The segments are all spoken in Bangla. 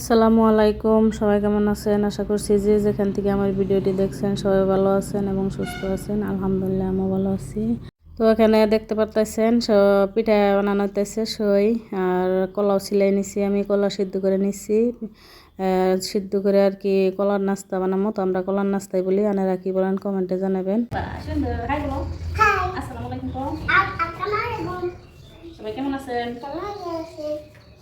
আসসালামু আলাইকুম। সবাই কেমন আছেন? আশা করছি যে যেখান থেকে আমার ভিডিওটি দেখছেন সবাই ভালো আছেন এবং সুস্থ আছেন। আলহামদুলিল্লাহ আমিও ভালো আছি। তো এখানে দেখতে পারতেছেন সব পিঠা বানানো হইতেছে সই আর কলাও সিলাই নিছি আমি কলা সিদ্ধ করে নিছি। সিদ্ধ করে আর কি কলার নাস্তা বানাবো তো আমরা কলার নাস্তাই বলি আনারা কি বলেন কমেন্টে জানাবেন। হাই বলো। আসসালামু আলাইকুম সবাই কেমন আছেন?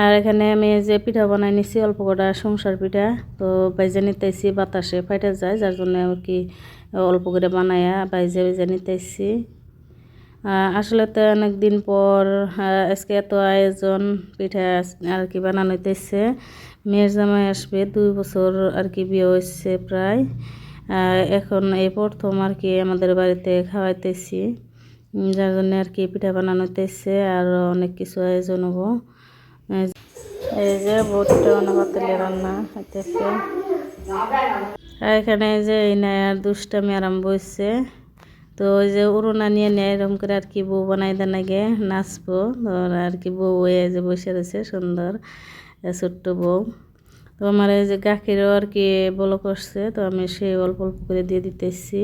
আর এখানে আমি যে পিঠা বানাই নিছি, অল্প কটা সংসার পিঠা। তো বাইজে নিতেছি বাতাসে ফাইটে যায়, যার জন্য আর কি অল্প করে বানায়া বাইজে বাইজে নিতেছি আসলে তো অনেক দিন পর আজকে এত আয়োজন, পিঠা আর কি বানানো হইতেছে। মেয়ের জামাই আসবে, দুই বছর আর কি বিয়ে হয়েছে প্রায়। এখন এই প্রথম আর কি আমাদের বাড়িতে খাওয়াইতেছি। যার জন্য আর কি পিঠা বানানো হইতেছে, আর অনেক কিছু আয়োজন হব। এই যে- বহুতটা অনাপাতলে রান্না আর এখানে যে এই আর দুষ্টামি আরম্ভ হয়েছে তো ওই যে উড়োনা নিয়ে নেয় এরম করে আর কি বউ বানাই দেন আগে, নাচবো। আর কি বউ হয়ে যে বসে রয়েছে, সুন্দর ছোট্ট বউ। তো আমার এই যে গাখিরও আর কি বলো করছে, তো আমি সেই অল্প অল্প করে দিয়ে দিতেছি।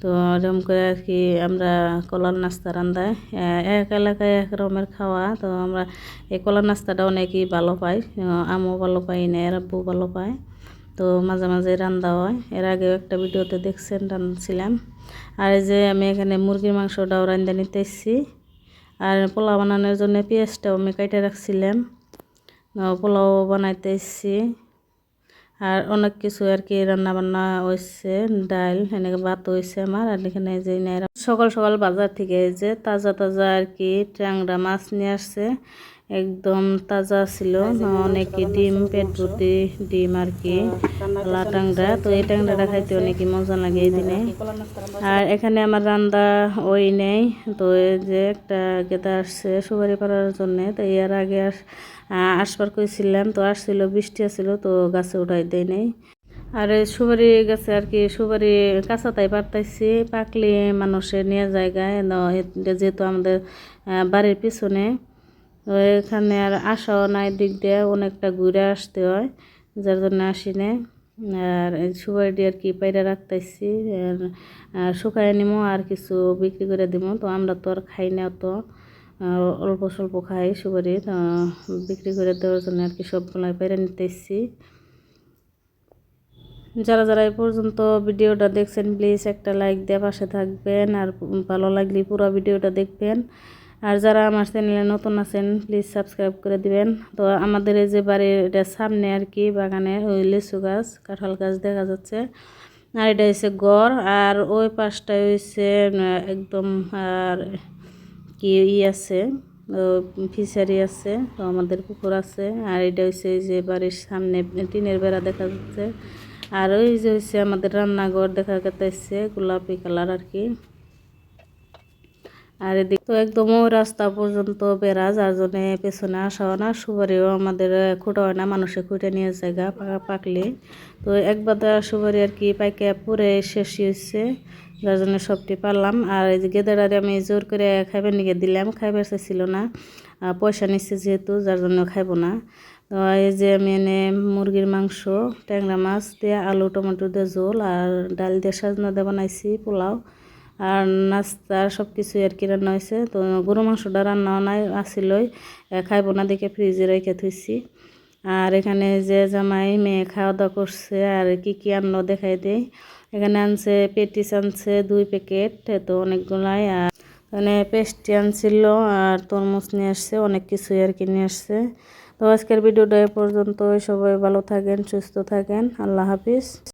তো এরকম করে আর কি আমরা কলার নাস্তা রান্দায় এক এলাকায় এক রকমের খাওয়া, তো আমরা এই কলার নাস্তাটা অনেকই ভালো পাই আমও ভালো পাই না, এর আব্বু ভালো পায়। তো মাঝে মাঝে রান্না হয়। এর আগেও একটা ভিডিওতে দেখছেন রান্নাছিলাম আর এই যে আমি এখানে মুরগির মাংসটাও রান্ধে নিতেছি। আর পোলাও বানানোর জন্য পেঁয়াজটাও আমি কেটে রাখছিলাম। পোলাও বানাইতেছি। আর অনেক কিছু আর কি রান্না বান্না হয়েছে ডাল, এনেকে ভাত হয়েছে আমার, আর এখানে যে সকাল সকাল বাজার থেকে যে তাজা তাজা আর কি ট্যাংরা মাছ নিয়ে আসছে। একদম তাজা ছিল, অনেক ডিম, পেট ভর্তি ডিম আর কি লা ট্যাংরা তো এই ট্যাংরাটা খাইতে অনেক মজা লাগে এই দিনে। আর এখানে আমার রান্দা ওই নেই, তো এই যে একটা গেদা আসছে সুপারি পাড়ার জন্য, তো এর আগে আস আসবার কইছিলাম, তো আসছিল, বৃষ্টি আসছিল তো গাছে উঠাই দেয় নেই। আর সুপারি গাছে আর কি, সুপারি কাঁচাতাই পারতাইছি পাকলে মানুষের নিয়ে জায়গায় যেহেতু আমাদের বাড়ির পিছনে। এখানে আর আসাও নাই, দিক দিয়ে অনেকটা ঘুরে আসতে হয়, যার জন্য আসি না আর সুপারিটি আর কি পাইরা রাখতেছি আর শুকাই নিমো আর কিছু বিক্রি করে দিব তো আমরা তো আর খাই না তো অল্প স্বল্প খাই সুপারি বিক্রি করে দেওয়ার জন্য আর কি সবগুলাই পাইরা নিতেছি যারা যারা এই পর্যন্ত ভিডিওটা দেখছেন, প্লিজ একটা লাইক দিয়ে পাশে থাকবেন, আর ভালো লাগলে পুরো ভিডিওটা দেখবেন। আর যারা আমার চ্যানেলে নতুন আছেন প্লিজ সাবস্ক্রাইব করে দিবেন। তো আমাদের এই যে বাড়ির এটা সামনে আর কি, বাগানে ওই লিচু গাছ, কাঁঠাল গাছ দেখা যাচ্ছে। আর এটা হচ্ছে গড়, আর ওই পাশটায় হচ্ছে একদম, আর কি ই আছে ফিশারি আছে, তো আমাদের পুকুর আছে। আর এটা হচ্ছে এই যে বাড়ির সামনে টিনের বেড়া দেখা যাচ্ছে। আর ওই যে হচ্ছে আমাদের রান্নাঘর দেখা যাচ্ছে গোলাপি কালার আর কি। আর এদিক তো একদম রাস্তা পর্যন্ত বেড়া, যার জন্য পেছনে আসা হয় না। সুপারিও আমাদের খুঁটা হয় না, মানুষে খুঁটে নিয়ে জায়গা পাকলে। তো একবার সুপারি আর কি পাইকে পুরে শেষ হয়েছে যার জন্য সবটি পারলাম। আর এই যে গেদারারে আমি জোর করে খাইবার নিকে দিলাম, খাইবার চাইছিল না। পয়সা নিচ্ছে যেহেতু, যার জন্য খাইবো না। তো এই যে আমি এনে মুরগির মাংস, ট্যাংরা মাছ, দিয়ে আলু, টমেটো দিয়ে ঝোল, আর ডাল দিয়ে সাজনা দিয়ে বানাইছি, পোলাও। আর নাস্তা সব কিছুই আর কি রান্না হয়েছে। তো গরু মাংসটা রান্না নাই, আসিলই। খাইব না দেখে ফ্রিজে রেখে থুইছি। আর এখানে যে জামাই মেয়ে খাওয়া দাওয়া করছে আর কি কি আনলো দেখাই দেয় এখানে আনছে পেটিস আনছে, দুই প্যাকেট তো অনেকগুলাই আর মানে পেস্টি আনছিল আর তরমুজ নিয়ে আসছে, অনেক কিছুই আর কি নিয়ে আসছে। তো আজকের ভিডিওটা এ পর্যন্ত সবাই ভালো থাকেন, সুস্থ থাকেন। আল্লাহ হাফিজ।